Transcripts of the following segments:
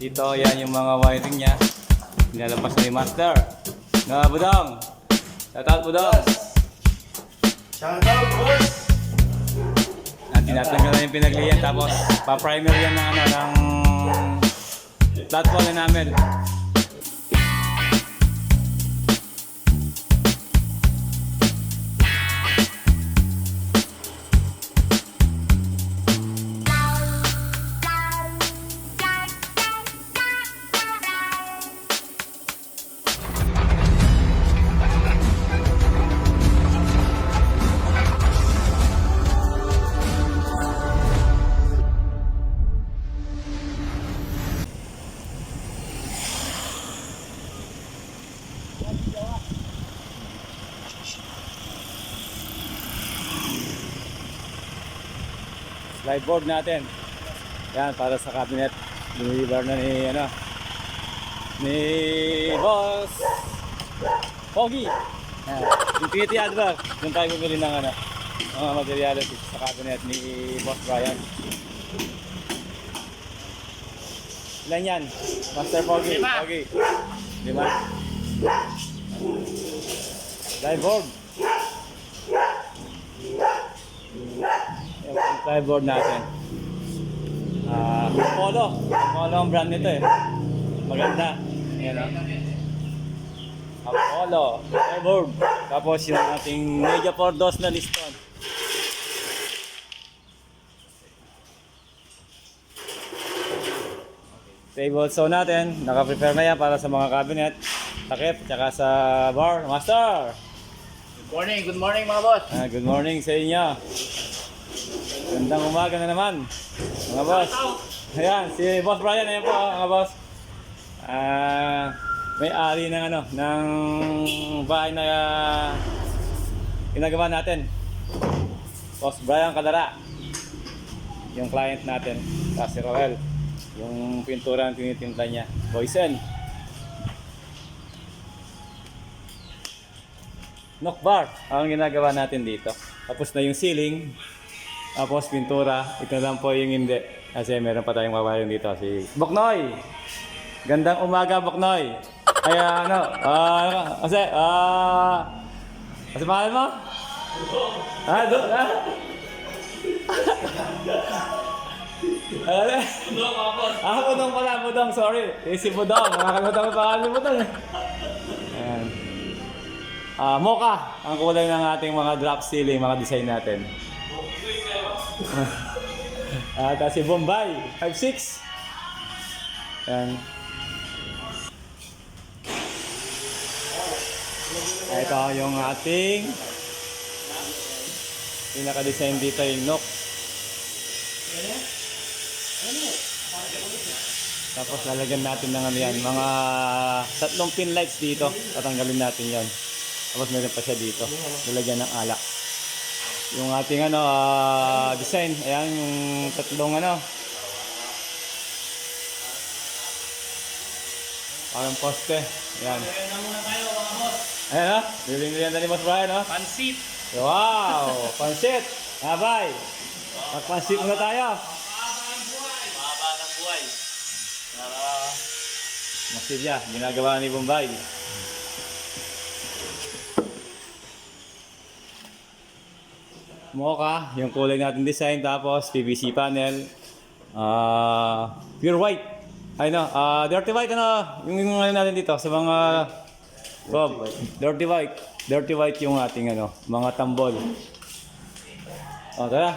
Dito, yan yung mga wiring niya. Nilalabas na ni Master. Na Budong. Shout out Budong. Shout out, boss! At tinatanggal na yung pinagliyan tapos pa-primer yan ng ano ng platform na namin. Slide board natin. Yan para sa cabinet. Dinibar na ni ano ni Boss Pogi. Yan. Infinity Adver. Doon tayo bumili ng ano mga materyales sa cabinet ni Boss Brian. Ilan yan? Master Pogi. Lima. Pogi. Lima. Slide board. Yung flyboard natin. Ah, Apollo. Apollo ang brand nito eh. Maganda. Yan o. Apollo. Flyboard. Tapos yung ating Media for DOS na liston. Table saw natin. Naka-prepare na yan para sa mga cabinet. Takip. Tsaka sa bar. Master! Good morning, good morning mga boss. Ah, good morning sa inyo. Gandang umaga na naman, mga boss. Ayan, si Boss Brian, ayan po, mga boss. Ah, may-ari ng ano, ng bahay na ah, ginagawa natin. Boss Brian Kalara. Yung client natin, sa si Roel. Yung pintura ang tinitimpla niya. Boysen. knock bar ang ginagawa natin dito. Tapos na yung ceiling, tapos pintura, ito lang po yung hindi. Kasi meron pa tayong mawaring dito. Si Boknoy! Gandang umaga, Boknoy! Kaya ano, ah, kasi, ah, kasi pangalan mo? Ah, do, ah? Ano? Budong, Ah, Budong pala, Budong, sorry. Eh, si Budong, nakakalimutan ko pangalan ni Budong. Ayan. Ah, mocha ang kulay ng ating mga drop ceiling, mga design natin. At uh, si Bombay, 5'6". Yan. Ito yung ating pinaka-design dito yung Nook. Tapos lalagyan natin ng ano yan, mga tatlong pin lights dito. Tatanggalin natin yan. Tapos meron pa siya dito. Lalagyan ng alak. Yung ating ano, ah, design. Ayan, yung tatlong ano. Parang poste. Ayan. Ayan ha. Biling nila ni Mas Brian ha. Pansit. Wow! Pansit! Abay! Magpansit muna tayo. Mahaba ng buhay. Para Masilya, ginagawa ni Bombay. Mocha, yung kulay natin design, tapos PVC panel, ah pure white. Ay no, ah dirty white ano, yung, yung ano natin dito sa mga Bob, dirty white. Dirty white yung ating ano, mga tambol. O tara.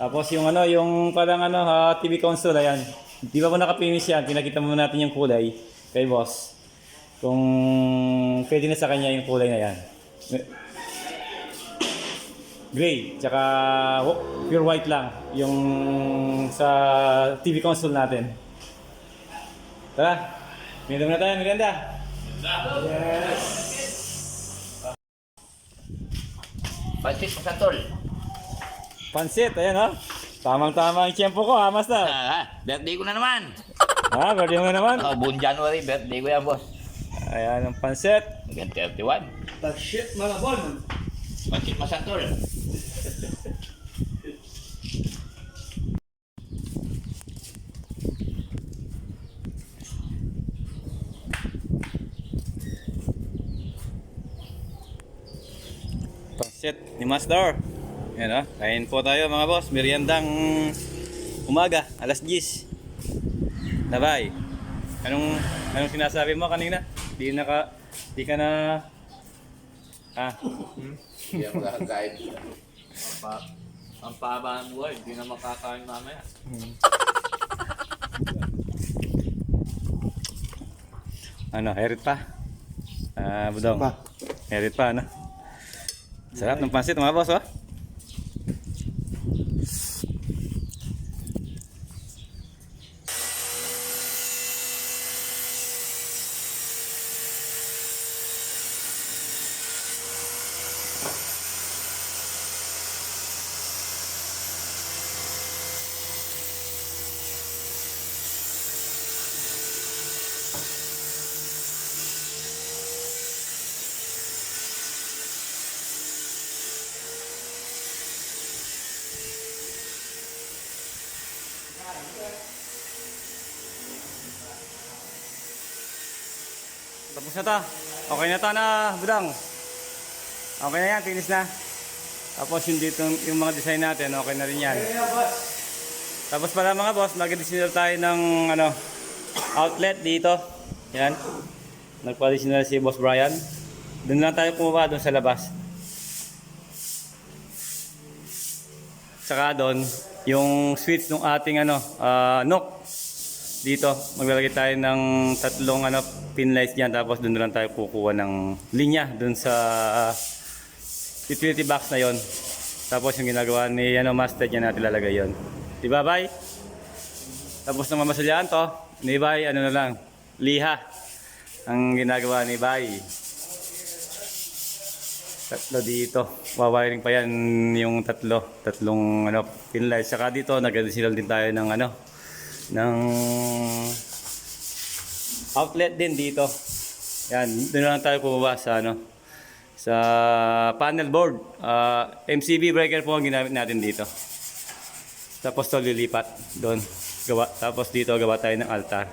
Tapos yung ano, yung parang ano, ah, TV console, ayan. Di ba po nakapinis yan? Pinakita mo natin yung kulay kay boss. Kung pwede na sa kanya yung kulay na yan. Gray, tsaka pure white lang yung sa TV console natin. Tara, minum na tayo, Miranda. pansit sa tol. Pansit, ayan ha. Tamang-tama ang tiyempo ko ha, Master. Ah, birthday ko na naman. Ha, birthday mo na naman. Oh, buong January, birthday ko yan, boss. Ayan ang pansit. Hanggang 31. Tag-shit mga bon! Pansit masantol. set ni Master. Yan o, kain po tayo mga boss. Meriendang umaga, alas 10. Nabay. Anong anong sinasabi mo kanina? Di naka di ka na Ah, Hindi ako makakain. Pa, ang paba ng buhay, hindi na makakain mamaya. ano, herit pa. Ah, budong. Herit pa, ano? Sarap ng pansit mga boss, oh. Tapos na ta. Okay na ta na, budang. Okay na yan, tinis na. Tapos yung dito, yung mga design natin, okay na rin yan. Tapos para mga boss, nag-design tayo ng ano, outlet dito. Yan. Nagpa-design na si Boss Brian. Doon lang tayo pumaba doon sa labas. Saka doon, yung switch ng ating ano, ah, knock dito maglalagay tayo ng tatlong ano pin lights diyan tapos doon lang tayo kukuha ng linya doon sa ah, utility box na yon tapos yung ginagawa ni ano master niya natin lalagay yon di ba bay? Tapos nang mamasalyahan to ni bay ano na lang liha ang ginagawa ni bay. Tatlo dito. Wawiring pa yan yung tatlo. Tatlong ano pin lights saka dito nag-additional din tayo ng ano ng outlet din dito. Yan, doon lang tayo pumaba sa ano sa panel board. Ah, MCB breaker po ang ginamit natin dito. Tapos to lilipat doon. Gawa, tapos dito gawa tayo ng altar.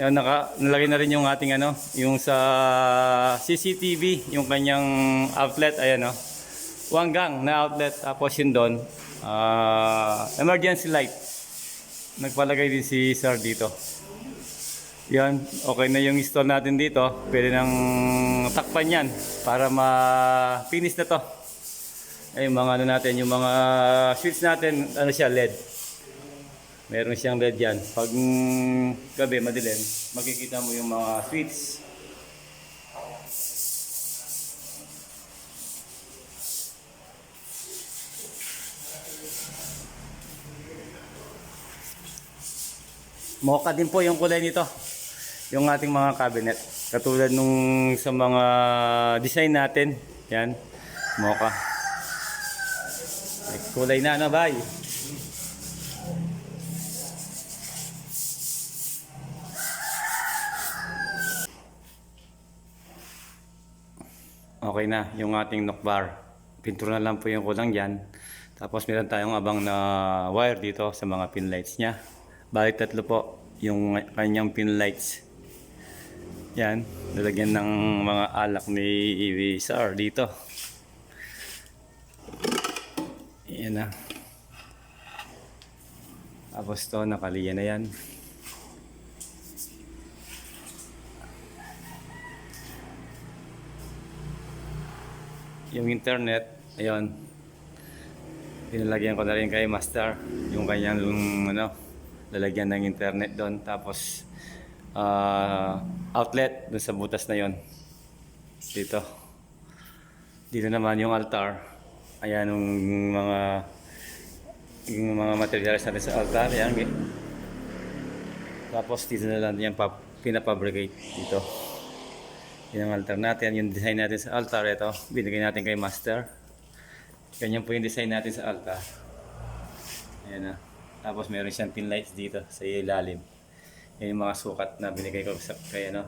Yan, naka, nalagay na rin yung ating ano, yung sa CCTV, yung kanyang outlet, ayan o. Wanggang na outlet, tapos yun doon, ah, emergency light nagpalagay din si sir dito. Yan, okay na yung install natin dito. Pwede nang takpan yan para ma-finish na to. Ay, mga ano natin, yung mga switch natin, ano siya, LED. Meron siyang LED yan. Pag gabi, madilim, makikita mo yung mga switch. Mocha din po yung kulay nito. Yung ating mga cabinet. Katulad nung sa mga design natin. Yan. Mocha. May Kulay na ano, bay? Okay na, yung ating knock bar. Pintura na lang po yung kulang dyan. Tapos meron tayong abang na wire dito sa mga pin lights niya. Balik tatlo po yung kanyang pin lights. Yan, lalagyan ng mga alak ni EV SR dito. Yan na. Tapos to, nakaliya na yan. Yung internet, ayun. Pinalagyan ko na rin kay Master yung kanyang ano, lalagyan ng internet doon. Tapos ah, outlet doon sa butas na yon dito. Dito naman yung altar. Ayan yung mga yung mga materials natin sa altar. Yan okay. tapos dito na lang yan pa, pinapabricate dito. Yun ang altar natin. Yung design natin sa altar. Ito binigay natin kay master. Ganyan po yung design natin sa altar. Ayan na tapos meron siyang pin lights dito sa ilalim. Yan yung mga sukat na binigay ko sa kay ano,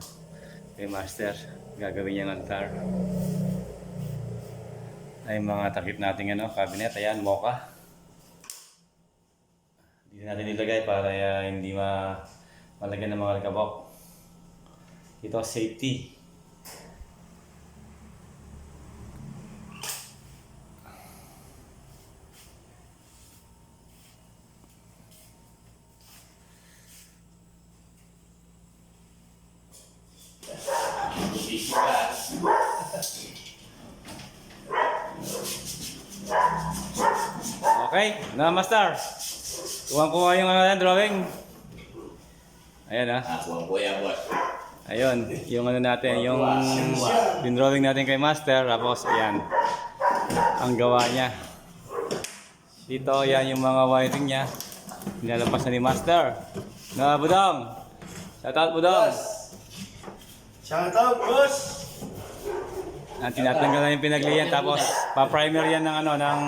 kay master. Gagawin niyang altar. Ay mga takip nating ano, cabinet. Ayan, mocha. Dito natin nilagay para uh, hindi ma malagyan ng mga likabok. Ito, safety. Okay, na master. Kuha ko yung ano yan, drawing. Ayan ah. Ah, kuha ko yan, boss. Ayun, yung ano natin, yung drawing natin kay master. Tapos, ayan. Ang gawa niya. Dito, yan yung mga wiring niya. Nilalabas na ni master. Na, Budong. Shout out, Budong. Shout out, boss! Ah, tinatanggal na yung pinagliyan tapos pa-primer yan ng ano ng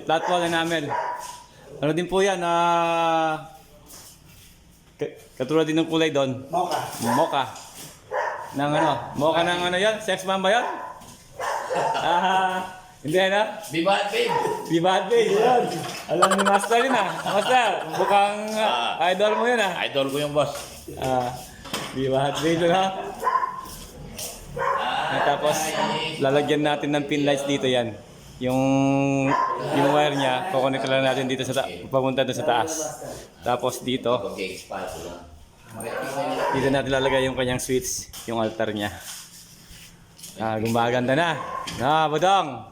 flat wall na namin. Ano din po yan na k- katulad din ng kulay doon. Mocha. Mocha. Ng ano? Mocha ng ano yan? Sex bomb ba yan? Ah, hindi na? Bibat, babe! Di babe, yan. Alam ni Master yun ah. Master, mukhang ah, idol mo yun ah. Idol ko yung boss. Ah, di babe yun ah. Ah, At tapos, lalagyan natin ng pin lights dito yan. Yung, yung wire niya, kukunik lang natin dito sa ta- papunta doon sa taas. Tapos dito, dito natin lalagay yung kanyang switch, yung altar niya. Ah, gumaganda na. Na, budong.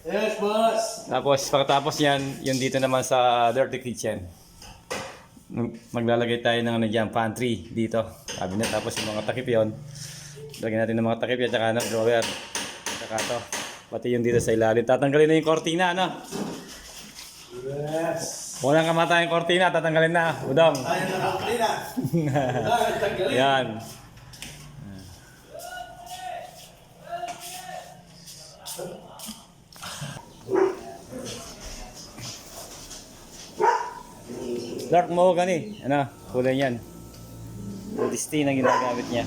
Yes, boss! Tapos pagkatapos yan, yung dito naman sa dirty kitchen. Mag- Maglalagay tayo ng ano dyan, pantry dito. Cabinet tapos yung mga takip yun. Lagyan natin ng mga takip yan, tsaka ano, drawer. Tsaka to. Pati yung dito sa ilalim. Tatanggalin na yung kortina, ano? Yes! Walang kamatay yung kortina, tatanggalin na. Udong. Tayo na. Ah, tanggalin. Yan. Dark mahogany. Ano? Kulay yan. Modesty na ginagamit niya.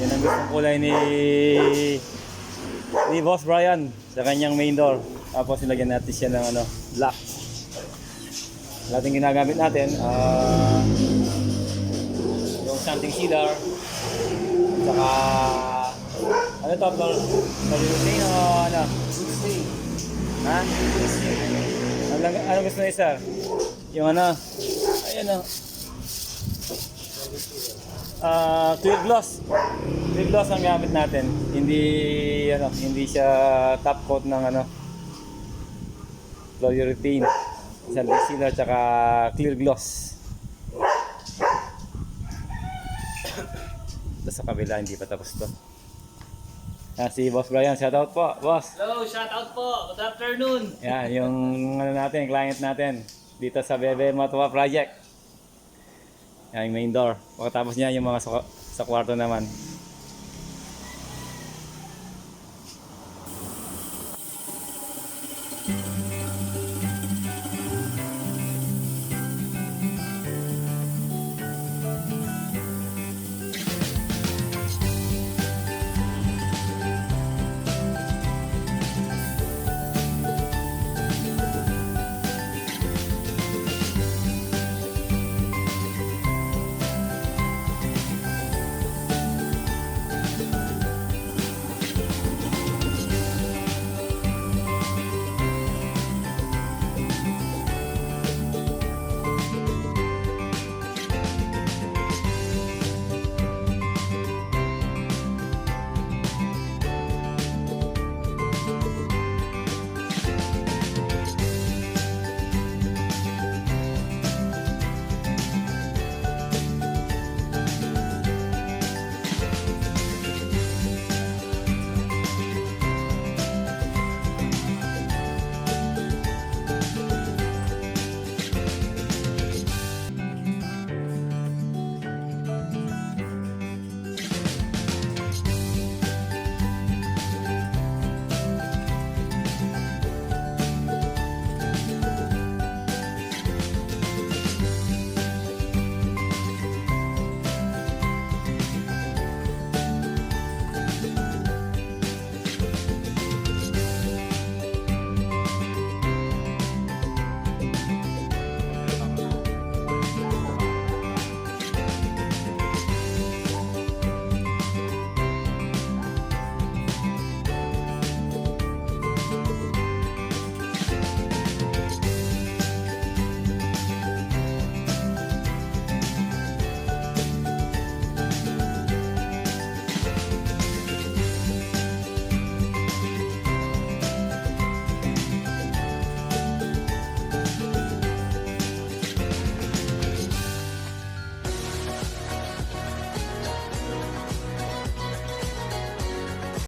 Yan ang gustong kulay ni ni Boss Brian sa kanyang main door. Tapos nilagyan natin siya ng ano, black. Lahat ng ginagamit natin, ah yung something cedar, saka ano to, Flor? Florentine o ano? Ha? Ano, ano gusto ni sir? Yung ano? Ayan o. Ah, clear gloss. Clear gloss ang gamit natin. Hindi ano, hindi siya top coat ng ano. Polyurethane. Isang concealer tsaka clear gloss. Tapos sa kabila hindi pa tapos to. Ah, si Boss Brian, shout out po, boss. Hello, shout out po. Good afternoon. Yan, yung ano natin, client natin dito sa Bebe Matuwa Project. Yan, yung main door. Pagkatapos niya yung mga sa, sa kwarto naman.